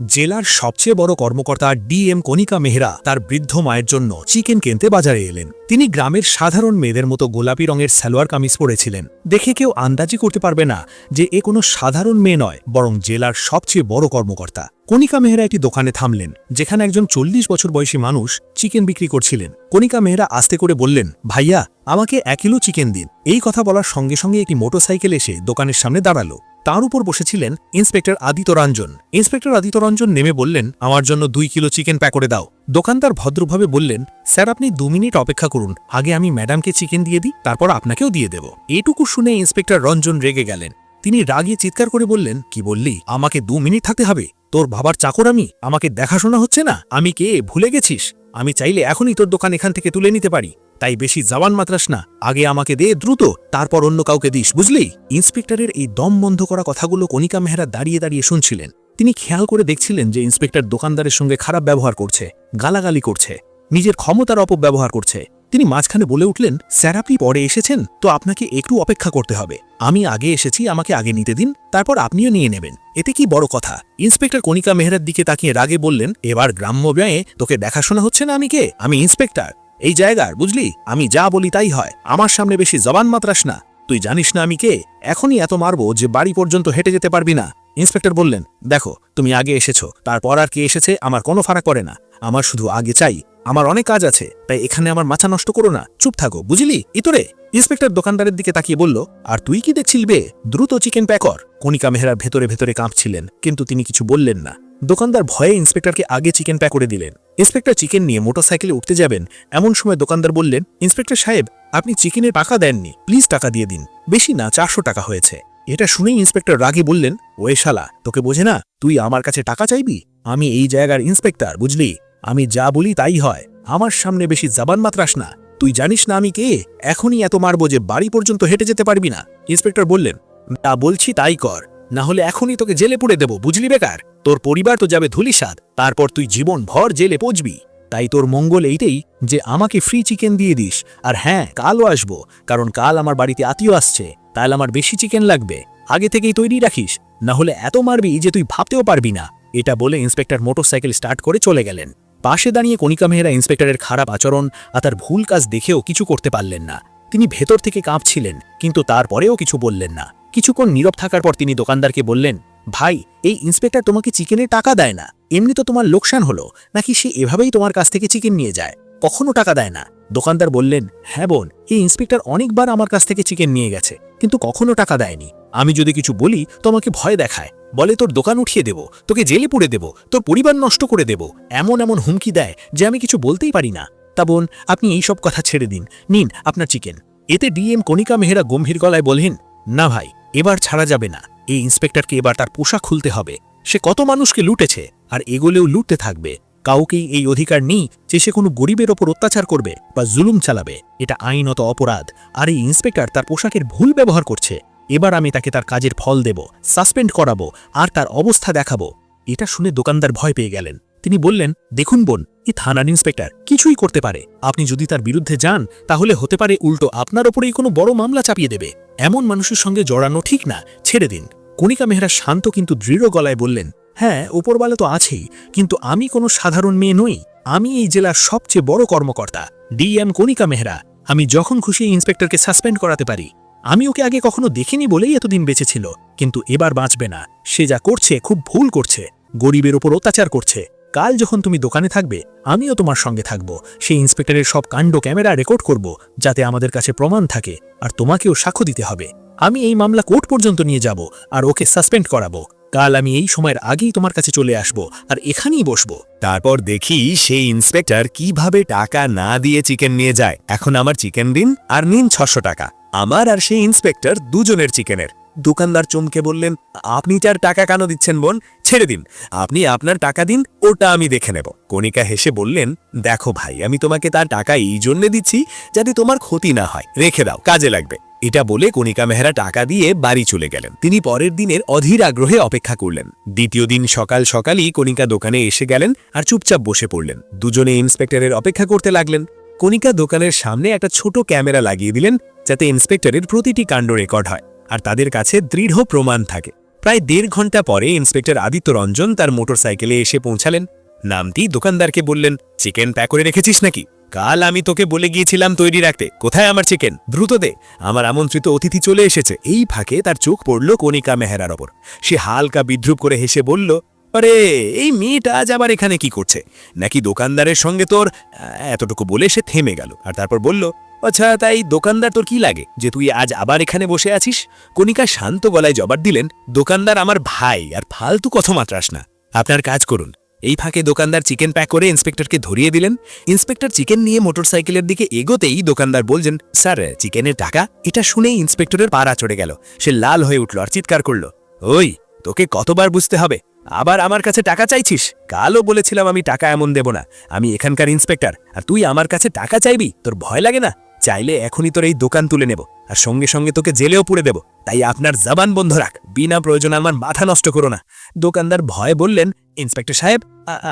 জেলার সবচেয়ে বড় কর্মকর্তা ডিএম কনিকা মেহরা তার বৃদ্ধ মায়ের জন্য চিকেন কিনতে বাজারে এলেন। তিনি গ্রামের সাধারণ মেয়েদের মতো গোলাপি রঙের সালোয়ার কামিজ পরেছিলেন। দেখে কেউ আন্দাজি করতে পারবে না যে এ কোনো সাধারণ মেয়ে নয়, বরং জেলার সবচেয়ে বড় কর্মকর্তা। কনিকা মেহরা একটি দোকানে থামলেন, যেখানে একজন চল্লিশ বছর বয়সী মানুষ চিকেন বিক্রি করছিলেন। কনিকা মেহরা আস্তে করে বললেন, ভাইয়া, আমাকে এক কিলো চিকেন দিন। এই কথা বলার সঙ্গে সঙ্গে একটি মোটরসাইকেল এসে দোকানের সামনে দাঁড়াল। তার উপর বসেছিলেন ইন্সপেক্টর আদিত্য রঞ্জন ইন্সপেক্টর আদিত্য রঞ্জন নেমে বললেন, আমার জন্য দুই কিলো চিকেন প্যাক করে দাও। দোকানদার ভদ্রভাবে বললেন, স্যার, আপনি দু মিনিট অপেক্ষা করুন। আগে আমি ম্যাডামকে চিকেন দিয়ে দিই, তারপর আপনাকেও দিয়ে দেব। এটুকু শুনে ইন্সপেক্টর রঞ্জন রেগে গেলেন। তিনি রাগিয়ে চিৎকার করে বললেন, কি বললি? আমাকে দু মিনিট থাকতে হবে। তোর বাবার চাকর আমি? আমাকে দেখাশোনা হচ্ছে না? আমি কে? ভুলে গেছিস? আমি চাইলে এখনই তোর দোকান এখান থেকে তুলে নিতে পারি। তাই বেশি জবান মাত্রাস না। আগে আমাকে দে, দ্রুত। তারপর অন্য কাউকে দিস, বুঝলি? ইন্সপেক্টরের এই দম বন্ধ করা কথাগুলো কনিকা মেহরা দাঁড়িয়ে দাঁড়িয়ে শুনছিলেন। তিনি খেয়াল করে দেখছিলেন যে ইন্সপেক্টর দোকানদারের সঙ্গে খারাপ ব্যবহার করছে, গালাগালি করছে, নিজের ক্ষমতার অপব্যবহার করছে। তিনি মাঝখানে বলে উঠলেন, স্যার, আপনি পরে এসেছেন, তো আপনাকে একটু অপেক্ষা করতে হবে। আমি আগে এসেছি, আমাকে আগে নিতে দিন, তারপর আপনিও নিয়ে নেবেন। এতে কি বড় কথা? ইন্সপেক্টর কনিকা মেহরার দিকে তাকিয়ে রাগে বললেন, এবার গ্রাম্য ব্যয়ে তোকে দেখাশোনা হচ্ছে না আমি কে? আমি ইন্সপেক্টর। এই জায়গার, বুঝলি? আমি যা বলি তাই হয়। আমার সামনে বেশি জবান মাত্রাস না। তুই জানিস না আমি কে? এখনই এত মারবো যে বাড়ি পর্যন্ত হেঁটে যেতে পারবি না। ইন্সপেক্টর বললেন, দেখো, তুমি আগে এসেছ। তারপর আর কে এসেছে আমার কোনো ফারাক করে না। আমার শুধু আগে চাই। আমার অনেক কাজ আছে। তাই এখানে আমার মাথা নষ্ট করো না। চুপ থাকো, বুঝলি? ইতরে? ইন্সপেক্টর দোকানদারের দিকে তাকিয়ে বলল, আর তুই কি দেখছিল বে? দ্রুত চিকেন প্যাকর। কণিকা মেহরা ভেতরে ভেতরে কাঁপছিলেন, কিন্তু তিনি কিছু বললেন না। দোকানদার ভয়ে ইন্সপেক্টরকে আগে চিকেন প্যাক করে দিলেন। ইন্সপেক্টর চিকেন নিয়ে মোটরসাইকেলে উঠতে যাবেন, এমন সময় দোকানদার বললেন, ইন্সপেক্টর সাহেব, আপনি চিকেনের টাকা দেননি, প্লিজ টাকা দিয়ে দিন, বেশি না, চারশো টাকা হয়েছে। এটা শুনেই ইন্সপেক্টর রাগে বললেন, ওয়ে শালা, তোকে বোঝে না, তুই আমার কাছে টাকা চাইবি? আমি এই জায়গার ইন্সপেক্টর, বুঝলি? আমি যা বলি তাই হয়, আমার সামনে বেশি জাবান মাত্রাস না। তুই জানিস না আমি কে? এখনই এত মারবো যে বাড়ি পর্যন্ত হেঁটে যেতে পারবি না। ইন্সপেক্টর বললেন, যা বলছি তাই কর। না হলে এখনই তোকে জেলে পুড়ে দেব, বুঝলি বেকার? তোর পরিবার তো যাবে ধুলিসাদ তারপর তুই জীবন ভর জেলে পচবি। তাই তোর মঙ্গল এইটাই যে আমাকে ফ্রি চিকেন দিয়ে দিস। আর হ্যাঁ কালও আসব, কারণ কাল আমার বাড়িতে আত্মীয় আসছে, তাহলে আমার বেশি চিকেন লাগবে। আগে থেকেই তৈরি রাখিস না হলে এত মারবি যে তুই ভাবতেও পারবি না। এটা বলে ইন্সপেক্টর মোটরসাইকেল স্টার্ট করে চলে গেলেন। পাশে দাঁড়িয়ে কণিকা মেহরা ইন্সপেক্টরের খারাপ আচরণ আর তার ভুল কাজ দেখেও কিছু করতে পারলেন না। তিনি ভেতর থেকে কাঁপছিলেন, কিন্তু তারপরেও কিছু বললেন না। কিছুক্ষণ নীরব থাকার পর তিনি দোকানদারকে বললেন, ভাই, এই ইন্সপেক্টর তোমাকে চিকেনের টাকা দেয় না। এমনি তো তোমার লোকসান হলো। নাকি সে এভাবেই তোমার কাছ থেকে চিকেন নিয়ে যায়? কখনো টাকা দেয় না। দোকানদার বললেন হ্যাঁ বোন, এই ইন্সপেক্টর অনেকবার আমার কাছ থেকে চিকেন নিয়ে গেছে, কিন্তু কখনো টাকা দেয়নি। আমি যদি কিছু বলি তোমাকে ভয় দেখায়। বলে, তোর দোকান উঠিয়ে দেব, তোকে জেলে পুড়ে দেব, তোর পরিবার নষ্ট করে দেব। এমন এমন হুমকি দেয় যে আমি কিছু বলতেই পারি না। তা বোন, আপনি এই সব কথা ছেড়ে দিন। নিন আপনার চিকেন। এতে ডিএম কণিকা মেহরা গম্ভীর গলায় বললেন, না ভাই এবার ছাড়া যাবে না। এই ইন্সপেক্টরকে এবার তার পোশাক খুলতে হবে। সে কত মানুষকে লুটেছে, আর এগোলেও লুটতে থাকবে। কাউকেই এই অধিকার নেই যে সে কোনো গরিবের ওপর অত্যাচার করবে বা জুলুম চালাবে। এটা আইনত অপরাধ, আর এই ইন্সপেক্টর তার পোশাকের ভুল ব্যবহার করছে। এবার আমি তাকে তার কাজের ফল দেব, সাসপেন্ড করাবো, আর তার অবস্থা দেখাবো। এটা শুনে দোকানদার ভয় পেয়ে গেলেন। তিনি বললেন, দেখুন বোন, এই থানার ইন্সপেক্টর কিছুই করতে পারে। আপনি যদি তার বিরুদ্ধে যান, তাহলে হতে পারে উল্টো আপনার ওপরেই কোনো বড় মামলা চাপিয়ে দেবে। এমন মানুষের সঙ্গে জড়ানো ঠিক না, ছেড়ে দিন। কণিকা মেহরা শান্ত কিন্তু দৃঢ় গলায় বললেন হ্যাঁ উপরবালা তো আছেই, কিন্তু আমি কোনো সাধারণ মেয়ে নই। আমি এই জেলার সবচেয়ে বড় কর্মকর্তা, ডিএম কণিকা মেহরা। আমি যখন খুশি ইন্সপেক্টরকে সাসপেন্ড করাতে পারি। আমি ওকে আগে কখনো দেখিনি বলেই এতদিন বেঁচে ছিল কিন্তু এবার বাঁচবে না। সে যা করছে, খুব ভুল করছে। গরিবের ওপর অত্যাচার করছে। কাল যখন তুমি দোকানে থাকবে, আমিও তোমার সঙ্গে থাকব। সেই ইন্সপেক্টরের সব কাণ্ড ক্যামেরা রেকর্ড করব, যাতে আমাদের কাছে প্রমাণ থাকে, আর তোমাকেও সাক্ষ্য দিতে হবে। আমি এই মামলা কোর্ট পর্যন্ত নিয়ে যাব, আর ওকে সাসপেন্ড করাবো। কাল আমি এই সময়ের আগেই তোমার কাছে চলে আসব, আর এখানেই বসবো। তারপর দেখি সেই ইন্সপেক্টর কীভাবে টাকা না দিয়ে চিকেন নিয়ে যায়। এখন আমার চিকেন দিন, আর নিন ছশো টাকা। আমার আর সেই ইন্সপেক্টর দুজনের চিকেনের। দোকানদার চমকে বললেন, আপনি চার টাকা কেন দিচ্ছেন বোন? ছেড়ে দিন। আপনি আপনার টাকা দিন, ওটা আমি দেখে নেব। কণিকা হেসে বললেন, দেখো ভাই, আমি তোমাকে তার টাকা এই জন্যে দিচ্ছি যাতে তোমার ক্ষতি না হয়। রেখে দাও, কাজে লাগবে। এটা বলে কণিকা মেহরা টাকা দিয়ে বাড়ি চলে গেলেন। তিনি পরের দিনের অধীর আগ্রহে অপেক্ষা করলেন। দ্বিতীয় দিন সকাল সকালই কণিকা দোকানে এসে গেলেন আর চুপচাপ বসে পড়লেন। দুজনে ইন্সপেক্টরের অপেক্ষা করতে লাগলেন। কণিকা দোকানের সামনে একটা ছোট ক্যামেরা লাগিয়ে দিলেন যাতে ইন্সপেক্টরের প্রতিটি কাণ্ড রেকর্ড হয়। আর তাদের কাছে দৃঢ় প্রমাণ থাকে। প্রায় দেড় ঘণ্টা পরে ইন্সপেক্টর আদিত্য রঞ্জন তার মোটরসাইকেলে এসে পৌঁছালেন। নামটি দোকানদারকে বললেন, চিকেন প্যাক করে রেখেছিস নাকি? কাল আমি তোকে বলে গিয়েছিলাম তৈরি রাখতে। কোথায় আমার চিকেন? দ্রুত দে। আমার আমন্ত্রিত অতিথি চলে এসেছে এই ফাঁকে তার চোখ পড়ল কণিকা মেহরার ওপর। সে হালকা বিদ্রুপ করে হেসে বলল, আরে, এই মেয়েটা আজ আবার এখানে কি করছে? নাকি দোকানদারের সঙ্গে তোর এতটুকু বলে সে থেমে গেল আর তারপর বলল আচ্ছা তাই দোকানদার তোর কি লাগে? যে তুই আজ আবার এখানে বসে আছিস? কণিকা শান্ত গলায় জবাব দিলেন, দোকানদার আমার ভাই, আর ফালতু কথা মাত্রাস না। আপনার কাজ করুন। এই ফাঁকে দোকানদার চিকেন প্যাক করে ইন্সপেক্টরকে ধরিয়ে দিলেন। ইন্সপেক্টর চিকেন নিয়ে মোটরসাইকেলের দিকে এগোতেই দোকানদার বলছেন স্যার, চিকেনের টাকা? এটা শুনেই ইন্সপেক্টরের পাড়া চড়ে গেল। সে লাল হয়ে উঠল আর চিৎকার করল, ওই, তোকে কতবার বুঝতে হবে? আবার আমার কাছে টাকা চাইছিস? কালও বলেছিলাম আমি টাকা এমন দেব না। আমি এখানকার ইন্সপেক্টর, আর তুই আমার কাছে টাকা চাইবি? তোর ভয় লাগে না? চাইলে এখনই তোর এই দোকান তুলে নেব, আর সঙ্গে সঙ্গে তোকে জেলেও পুড়ে দেব। তাই আপনার জবান বন্ধ রাখ, বিনা প্রয়োজনে আমার মাথা নষ্ট করো না। দোকানদার ভয়ে বললেন, ইন্সপেক্টর সাহেব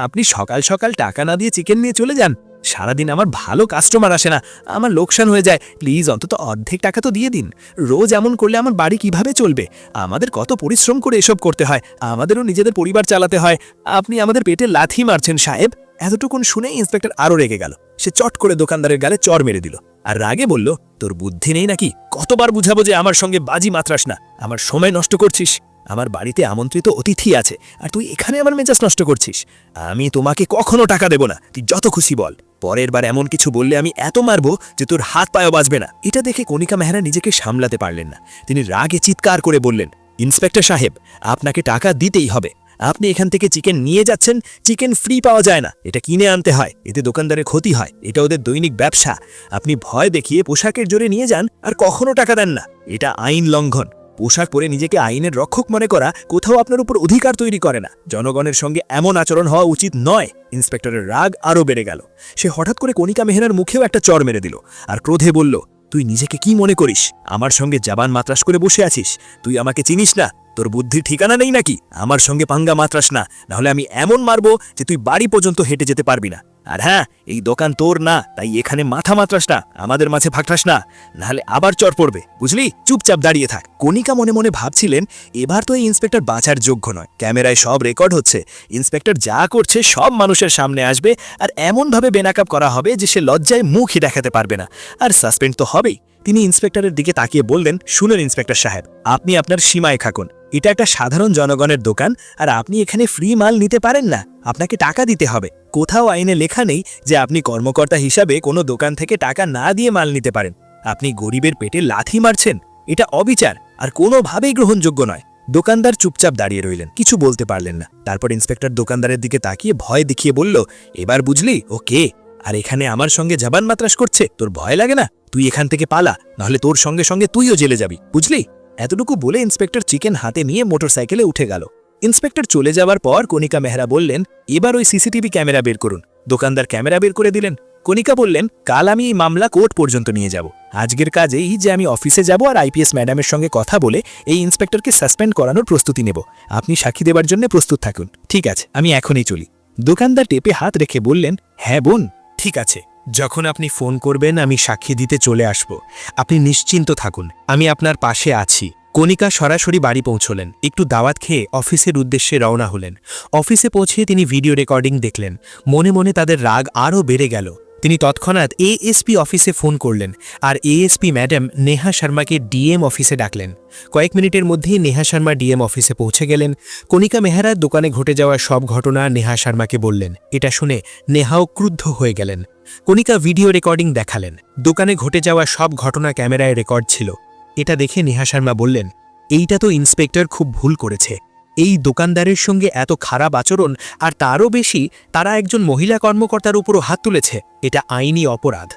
আপনি সকাল সকাল টাকা না দিয়ে চিকেন নিয়ে চলে যান। সারাদিন আমার ভালো কাস্টমার আসে না। আমার লোকসান হয়ে যায়। প্লিজ অন্তত অর্ধেক টাকা তো দিয়ে দিন। রোজ এমন করলে আমার বাড়ি কীভাবে চলবে? আমাদের কত পরিশ্রম করে এসব করতে হয়। আমাদেরও নিজেদের পরিবার চালাতে হয়। আপনি আমাদের পেটে লাথি মারছেন, সাহেব। এতটুকুন শুনে ইন্সপেক্টর আরও রেগে গেল। সে চট করে দোকানদারের গালে চর মেরে দিল। আর রাগে বলল, তোর বুদ্ধি নেই নাকি? কতবার বুঝাবো যে আমার সঙ্গে বাজি মাত্রাস না? আমার সময় নষ্ট করছিস। আমার বাড়িতে আমন্ত্রিত অতিথি আছে, আর তুই এখানে আমার মেজাজ নষ্ট করছিস। আমি তোমাকে কখনো টাকা দেব না। তুই যত খুশি বল। পরের বার এমন কিছু বললে আমি এত মারবো যে তোর হাত পায়েও বাঁচবে না। এটা দেখে কণিকা মেহরা নিজেকে সামলাতে পারলেন না। তিনি রাগে চিৎকার করে বললেন, ইন্সপেক্টর সাহেব, আপনাকে টাকা দিতেই হবে। আপনি এখান থেকে চিকেন নিয়ে যাচ্ছেন, চিকেন ফ্রি পাওয়া যায় না। এটা কিনে আনতে হয়, এতে দোকানদারের ক্ষতি হয়। এটা ওদের দৈনিক ব্যবসা। আপনি ভয় দেখিয়ে পোশাকের জোরে নিয়ে যান আর কখনো টাকা দেন না। এটা আইন লঙ্ঘন। পোশাক পরে নিজেকে আইনের রক্ষক মনে করা কোথাও আপনার উপর অধিকার তৈরি করে না। জনগণের সঙ্গে এমন আচরণ হওয়া উচিত নয়। ইন্সপেক্টরের রাগ আরও বেড়ে গেল। সে হঠাৎ করে কণিকা মেহরার মুখেও একটা চর মেরে দিল আর ক্রোধে বলল, তুই নিজেকে কি মনে করিস? আমার সঙ্গে জাবান মাত্রাস করে বসে আছিস। তুই আমাকে চিনিস না। তোর বুদ্ধি ঠিকানা নেই নাকি? আমার সঙ্গে পাঙ্গা মাত্রাস না। নাহলে আমি এমন মারবো যে তুই বাড়ি পর্যন্ত হেঁটে যেতে পারবি না। আর হ্যাঁ এই দোকান তোর না, তাই এখানে মাথা মাত্রাস না, আমাদের মাঝে ফাঁকঠাস না। নাহলে আবার চর পড়বে, বুঝলি? চুপচাপ দাঁড়িয়ে থাক। কণিকা মনে মনে ভাবছিলেন, এবার তো এই ইন্সপেক্টর বাঁচার যোগ্য নয়। ক্যামেরায় সব রেকর্ড হচ্ছে। ইন্সপেক্টর যা করছে, সব মানুষের সামনে আসবে, আর এমনভাবে বেনাকাপ করা হবে যে সে লজ্জায় মুখই দেখাতে পারবে না। আর সাসপেন্ড তো হবেই। তিনি ইন্সপেক্টরের দিকে তাকিয়ে বললেন, শুনুন ইন্সপেক্টর সাহেব, আপনি আপনার সীমায় থাকুন। এটা একটা সাধারণ জনগণের দোকান, আর আপনি এখানে ফ্রি মাল নিতে পারেন না। আপনাকে টাকা দিতে হবে। কোথাও আইনে লেখা নেই যে আপনি কর্মকর্তা হিসাবে কোনো দোকান থেকে টাকা না দিয়ে মাল নিতে পারেন। আপনি গরিবের পেটে লাথি মারছেন। এটা অবিচার, আর কোনোভাবেই গ্রহণযোগ্য নয়। দোকানদার চুপচাপ দাঁড়িয়ে রইলেন। কিছু বলতে পারলেন না। তারপর ইন্সপেক্টর দোকানদারের দিকে তাকিয়ে ভয় দেখিয়ে বলল, এবার বুঝলি? ও কে? আর এখানে আমার সঙ্গে জাবান মাত্রাস করছে। তোর ভয় লাগে না? তুই এখান থেকে পালা, নাহলে তোর সঙ্গে সঙ্গে তুইও জেলে যাবি। বুঝলি? এতটুকু বলে ইন্সপেক্টর চিকেন হাতে নিয়ে মোটরসাইকেলে উঠে গেল। ইন্সপেক্টর চলে যাওয়ার পর কণিকা মেহরা বললেন, এবার ওই সিসিটিভি ক্যামেরা বের করুন। দোকানদার ক্যামেরা বের করে দিলেন। কণিকা বললেন, কাল আমি এই মামলা কোর্ট পর্যন্ত নিয়ে যাব। আজকের কাজ এই যে আমি অফিসে যাব আর আইপিএস ম্যাডামের সঙ্গে কথা বলে এই ইন্সপেক্টরকে সাসপেন্ড করানোর প্রস্তুতি নেব। আপনি সাক্ষী দেবার জন্য প্রস্তুত থাকুন। ঠিক আছে, আমি এখনই চলি। দোকানদার টেপে হাত রেখে বললেন হ্যাঁ বোন, ঠিক আছে। যখন আপনি ফোন করবেন, আমি সাক্ষী দিতে চলে আসব। আপনি নিশ্চিন্ত থাকুন, আমি আপনার পাশে আছি। কণিকা সরাসরি বাড়ি পৌঁছলেন। একটু দাওয়াত খেয়ে অফিসের উদ্দেশ্যে রওনা হলেন। অফিসে পৌঁছে তিনি ভিডিও রেকর্ডিং দেখলেন। মনে মনে তাদের রাগ আরও বেড়ে গেল। তিনি তৎক্ষণাৎ এএসপি অফিসে ফোন করলেন আর এএসপি ম্যাডাম নেহা শর্মাকে ডিএম অফিসে ডাকলেন। কয়েক মিনিটের মধ্যেই নেহা শর্মা ডিএম অফিসে পৌঁছে গেলেন। কণিকা মেহরার দোকানে ঘটে যাওয়া সব ঘটনা নেহা শর্মাকে বললেন। এটা শুনে নেহাও ক্রুদ্ধ হয়ে গেলেন। কণিকা ভিডিও রেকর্ডিং দেখালেন। দোকানে ঘটে যাওয়া সব ঘটনা ক্যামেরায় রেকর্ড ছিল। এটা দেখে নেহা শর্মা বললেন, এইটা তো ইন্সপেক্টর খুব ভুল করেছে। এই দোকানদারের সঙ্গে এত খারাপ আচরণ, আর তারও বেশি তারা একজন মহিলা কর্মকর্তার উপরও হাত তুলেছে। এটা আইনি অপরাধ।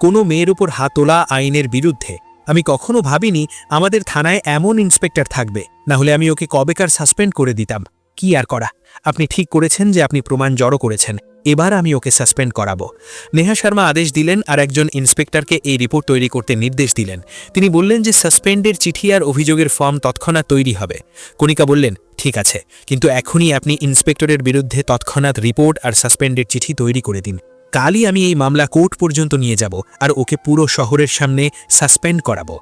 কোনো মেয়ের উপর হাত তোলা আইনের বিরুদ্ধে। আমি কখনো ভাবিনি আমাদের থানায় এমন ইন্সপেক্টর থাকবে। না হলে আমি ওকে কবেকার সাসপেন্ড করে দিতাম। কি আর করা? আপনি ঠিক করেছেন যে আপনি প্রমাণ জড়ো করেছেন। এবার আমি ওকে সাসপেন্ড করাবো। নেহা শর্মা আদেশ দিলেন আর একজন ইন্সপেক্টরকে এই রিপোর্ট তৈরি করতে নির্দেশ দিলেন। তিনি বললেন যে সাসপেন্ডের চিঠি আর অভিযোগের ফর্ম তৎক্ষণাৎ তৈরি হবে। কণিকা বললেন, ঠিক আছে, কিন্তু এখনই আপনি ইন্সপেক্টরের বিরুদ্ধে তৎক্ষণাৎ রিপোর্ট আর সাসপেন্ডের চিঠি তৈরি করে দিন। কালই আমি এই মামলা কোর্ট পর্যন্ত নিয়ে যাব আর ওকে পুরো শহরের সামনে সাসপেন্ড করাবো।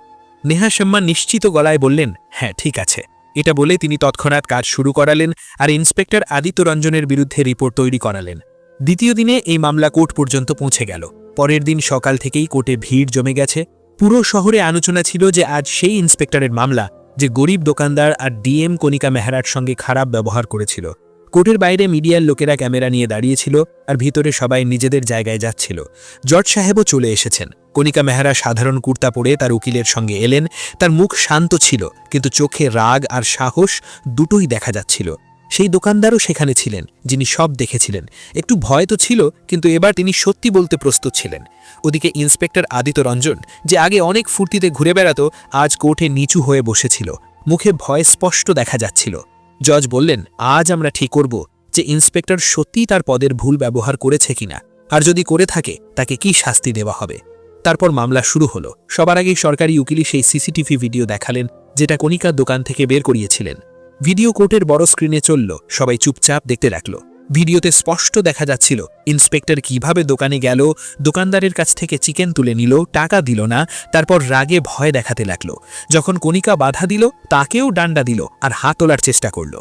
নেহা শর্মা নিশ্চিত গলায় বললেন হ্যাঁ ঠিক আছে। এটা বলে তিনি তৎক্ষণাৎ কাজ শুরু করালেন আর ইন্সপেক্টর আদিত্য রঞ্জনের বিরুদ্ধে রিপোর্ট তৈরি করালেন। দ্বিতীয় দিনে এই মামলা কোর্ট পর্যন্ত পৌঁছে গেল। পরের দিন সকাল থেকেই কোর্টে ভিড় জমে গেছে। পুরো শহরে আলোচনা ছিল যে আজ সেই ইন্সপেক্টরের মামলা, যে গরিব দোকানদার আর ডিএম কণিকা মেহরার সঙ্গে খারাপ ব্যবহার করেছিল। কোর্টের বাইরে মিডিয়ার লোকেরা ক্যামেরা নিয়ে দাঁড়িয়েছিল আর ভিতরে সবাই নিজেদের জায়গায় যাচ্ছিল। জজ সাহেবও চলে এসেছেন। কণিকা মেহরা সাধারণ কুর্তা পরে তার উকিলের সঙ্গে এলেন। তার মুখ শান্ত ছিল, কিন্তু চোখে রাগ আর সাহস দুটোই দেখা যাচ্ছিল। সেই দোকানদারও সেখানে ছিলেন, যিনি সব দেখেছিলেন। একটু ভয় তো ছিল, কিন্তু এবার তিনি সত্যি বলতে প্রস্তুত ছিলেন। ওদিকে ইন্সপেক্টর আদিত্য রঞ্জন, যে আগে অনেক ফুর্তিতে ঘুরে বেড়াতো, আজ কোর্টে নিচু হয়ে বসেছিল। মুখে ভয় স্পষ্ট দেখা যাচ্ছিল। জজ বললেন, আজ আমরা ঠিক করব যে ইন্সপেক্টর সত্যিই তার পদের ভুল ব্যবহার করেছে কিনা, আর যদি করে থাকে, তাকে কি শাস্তি দেওয়া হবে? তারপর মামলা শুরু হলো। সবার আগেই সরকারি উকিলি সেই সিসিটিভি ভিডিও দেখালেন, যেটা কণিকার দোকান থেকে বের করিয়েছিলেন। ভিডিও কোর্টের বড় স্ক্রিনে চলল, সবাই চুপচাপ দেখতে রাখল ভিডিওতে স্পষ্ট দেখা যাচ্ছিল, ইন্সপেক্টর কীভাবে দোকানে গেল, দোকানদারের কাছ থেকে চিকেন তুলে নিল, টাকা দিল না, তারপর রাগে ভয় দেখাতে লাগল। যখন কণিকা বাধা দিল, তাকেও ডান্ডা দিল আর হাত তোলার চেষ্টা করল।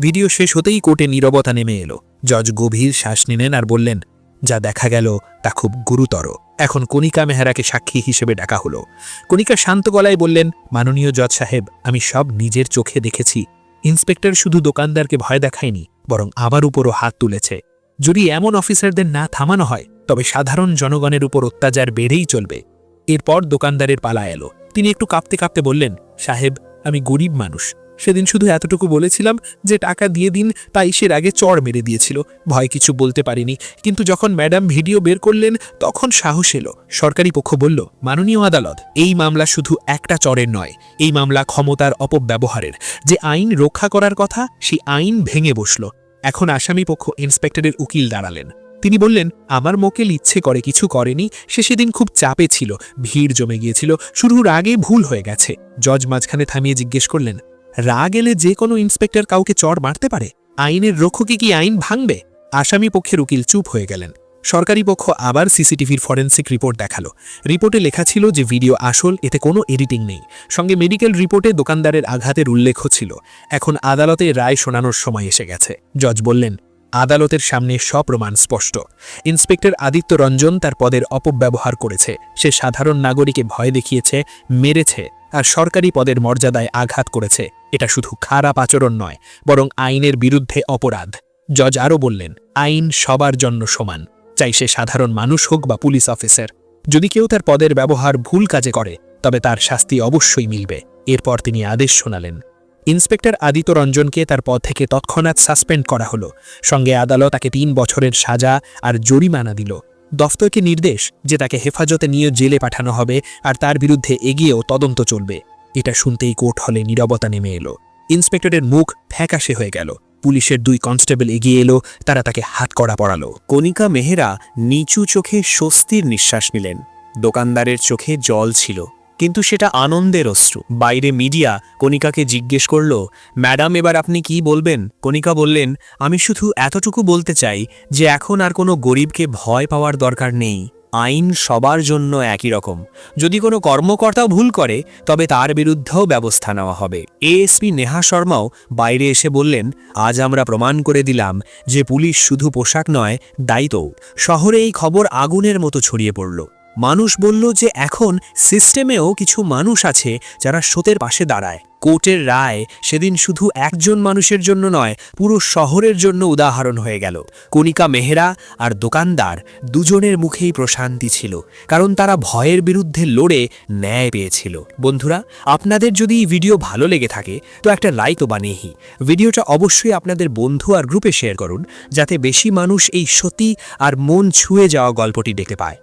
ভিডিও শেষ হতেই কোর্টে নীরবতা নেমে এলো। জজ গভীর শ্বাস নিলেন আর বললেন, যা দেখা গেল, তা খুব গুরুতর। এখন কণিকা মেহরাকে সাক্ষী হিসেবে ডাকা হলো। কণিকা শান্ত গলায় বললেন, মাননীয় জজ সাহেব, আমি সব নিজের চোখে দেখেছি। ইন্সপেক্টর শুধু দোকানদারকে ভয় দেখায়নি, বরং আবার উপরও হাত তুলেছে। যদি এমন অফিসারদের না থামানো হয়, তবে সাধারণ জনগণের উপর অত্যাচার বেড়েই চলবে। এরপর দোকানদারের পালা এলো। তিনি একটু কাঁপতে কাঁপতে বললেন, সাহেব, আমি গরিব মানুষ। সেদিন শুধু এতটুকু বলেছিলাম যে টাকা দিয়ে দিন, তাই সে আগে চড় মেরে দিয়েছিল। ভয় কিছু বলতে পারিনি। কিন্তু যখন ম্যাডাম ভিডিও বের করলেন, তখন সাহস এলো। সরকারি পক্ষ বলল, মাননীয় আদালত, এই মামলা শুধু একটা চরের নয়। এই মামলা ক্ষমতার অপব্যবহারের। যে আইন রক্ষা করার কথা, সেই আইন ভেঙে বসল। এখন আসামি পক্ষ ইন্সপেক্টরের উকিল দাঁড়ালেন। তিনি বললেন, আমার মোকেল ইচ্ছে করে কিছু করেনি। সে সেদিন খুব চাপে ছিল। ভিড় জমে গিয়েছিল। শুরুর আগে ভুল হয়ে গেছে। জজ মাঝখানে থামিয়ে জিজ্ঞেস করলেন রাগ এলে যে কোনো ইন্সপেক্টর কাউকে চড় মারতে পারে। আইনের রক্ষকে কি আইন ভাঙবে? আসামি পক্ষের উকিল চুপ হয়ে গেলেন। সরকারি পক্ষ আবার সিসিটিভির ফরেন্সিক রিপোর্ট দেখাল। রিপোর্টে লেখা ছিল যে ভিডিও আসল, এতে কোনো এডিটিং নেই। সঙ্গে মেডিকেল রিপোর্টে দোকানদারের আঘাতের উল্লেখও ছিল। এখন আদালতে রায় শোনানোর সময় এসে গেছে। জজ বললেন, আদালতের সামনে সপ্রমাণ স্পষ্ট। ইন্সপেক্টর আদিত্য রঞ্জন তার পদের অপব্যবহার করেছে। সে সাধারণ নাগরিকে ভয় দেখিয়েছে, মেরেছে। আর সরকারি পদের মর্যাদায় আঘাত করেছে। এটা শুধু খারাপ আচরণ নয়, বরং আইনের বিরুদ্ধে অপরাধ। জজ আরও বললেন, আইন সবার জন্য সমান। চাই সে সাধারণ মানুষ হোক বা পুলিশ অফিসার। যদি কেউ তার পদের ব্যবহার ভুল কাজে করে, তবে তার শাস্তি অবশ্যই মিলবে। এরপর তিনি আদেশ শোনালেন। ইন্সপেক্টর আদিত্য রঞ্জনকে তার পদ থেকে তৎক্ষণাৎ সাসপেন্ড করা হলো। সঙ্গে আদালত তাকে তিন বছরের সাজা আর জরিমানা দিল। দফতরকে নির্দেশ যে তাকে হেফাজতে নিয়ে জেলে পাঠানো হবে আর তার বিরুদ্ধে এগিয়েও তদন্ত চলবে। এটা শুনতেই কোর্ট হলে নিরবতা নেমে এলো। ইন্সপেক্টরের মুখ ফ্যাকাশে হয়ে গেল। পুলিশের দুই কনস্টেবল এগিয়ে এলো, তারা তাকে হাত করা পড়ালো। কণিকা মেহেরা নিচু চোখে স্বস্তির নিঃশ্বাস নিলেন। দোকানদারের চোখে জল ছিল। কিন্তু সেটা আনন্দের অশ্রু। বাইরে মিডিয়া কণিকাকে জিজ্ঞেস করল, ম্যাডাম, এবার আপনি কি বলবেন? কণিকা বললেন, আমি শুধু এতটুকু বলতে চাই যে এখন আর কোনো গরিবকে ভয় পাওয়ার দরকার নেই। আইন সবার জন্য একই রকম। যদি কোনো কর্মকর্তা ভুল করে, তবে তার বিরুদ্ধেও ব্যবস্থা নেওয়া হবে। এএসপি নেহা শর্মাও বাইরে এসে বললেন, আজ আমরা প্রমাণ করে দিলাম যে পুলিশ শুধু পোশাক নয় দায়িত্ব শহরে এই খবর আগুনের মতো ছড়িয়ে পড়ল। মানুষ বলল যে এখন সিস্টেমেও কিছু মানুষ আছে যারা সত্যের পাশে দাঁড়ায়। কোর্টের রায় সেদিন শুধু একজন মানুষের জন্য নয়, পুরো শহরের জন্য উদাহরণ হয়ে গেল। কণিকা মেহরা আর দোকানদার দুজনের মুখেই প্রশান্তি ছিল, কারণ তারা ভয়ের বিরুদ্ধে লড়ে ন্যায় পেয়েছিল। বন্ধুরা, আপনাদের যদি এই ভিডিও ভালো লেগে থাকে, তো একটা লাইক তো বানিয়েই ভিডিওটা অবশ্যই আপনাদের বন্ধু আর গ্রুপে শেয়ার করুন, যাতে বেশি মানুষ এই সতী আর মন ছুঁয়ে যাওয়া গল্পটি দেখতে পায়।